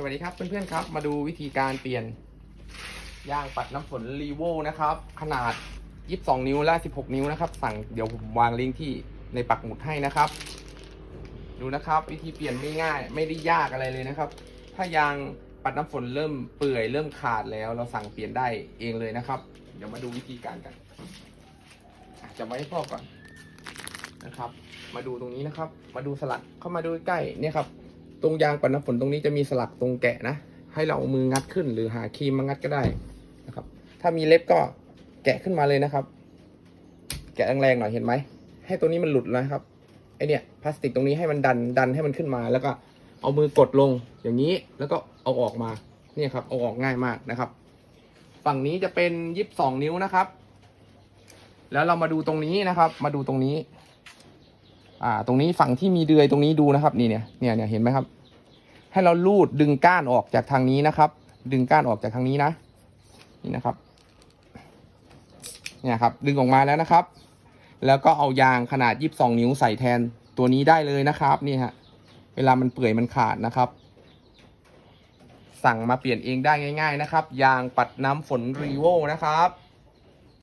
สวัสดีครับเพื่อนๆครับ มาดูวิธีการเปลี่ยนยางปัดน้ำฝนรีโวนะครับ ขนาด 22 นิ้วและ 16 นิ้วนะครับ สั่งเดี๋ยวผมวางลิงก์ที่ในปักหมุดให้นะครับ ดูนะครับ วิธีเปลี่ยนไม่ง่ายไม่ได้ยากอะไรเลยนะครับ ถ้ายางปัดน้ำฝนเริ่มเปื่อยเริ่มขาดแล้ว เราสั่งเปลี่ยนได้เองเลยนะครับ เดี๋ยวมาดูวิธีการกันจะไว้ให้พ่อก่อนนะครับ มาดูตรงนี้นะครับ มาดูสลักเข้ามาดูใกล้เนี่ยครับ ตรงยางปัดน้ำฝนตรงนี้จะมีสลักตรงแกะนะ ให้เราเอามืองัดขึ้น หรือหาครีมมางัดก็ได้นะครับ ถ้ามีเล็บก็แกะขึ้นมาเลยนะครับ แกะแรงๆหน่อยเห็นไหม ให้ตัวนี้มันหลุดนะครับไอเนี่ยพลาสติกตรงนี้ให้มันดันดันให้มันขึ้นมา แล้วก็เอามือกดลงอย่างนี้แล้วก็เอาออกมาเนี่ยครับเอาออกง่ายมากนะครับ ฝั่งนี้จะเป็นยิบสองนิ้วนะครับ แล้วเรามาดูตรงนี้นะครับ มาดูตรงนี้ อ่า ตรงนี้ฝั่งที่มีเดือยตรงนี้ดูนะครับ นี่เนี่ยเนี่ยเนี่ยเห็นไหมครับ ให้เราลูดดึงก้านออกจากทางนี้นะครับ ดึงก้านออกจากทางนี้นะ นี่นะครับ เนี่ยครับ ดึงออกมาแล้วนะครับ แล้วก็เอายางขนาด22นิ้วใส่แทนตัวนี้ได้เลยนะครับ นี่ฮะ เวลามันเปื่อยมันขาดนะครับ สั่งมาเปลี่ยนเองได้ง่าย ๆ นะครับ ยางปัดน้ำฝนรีโวนะครับ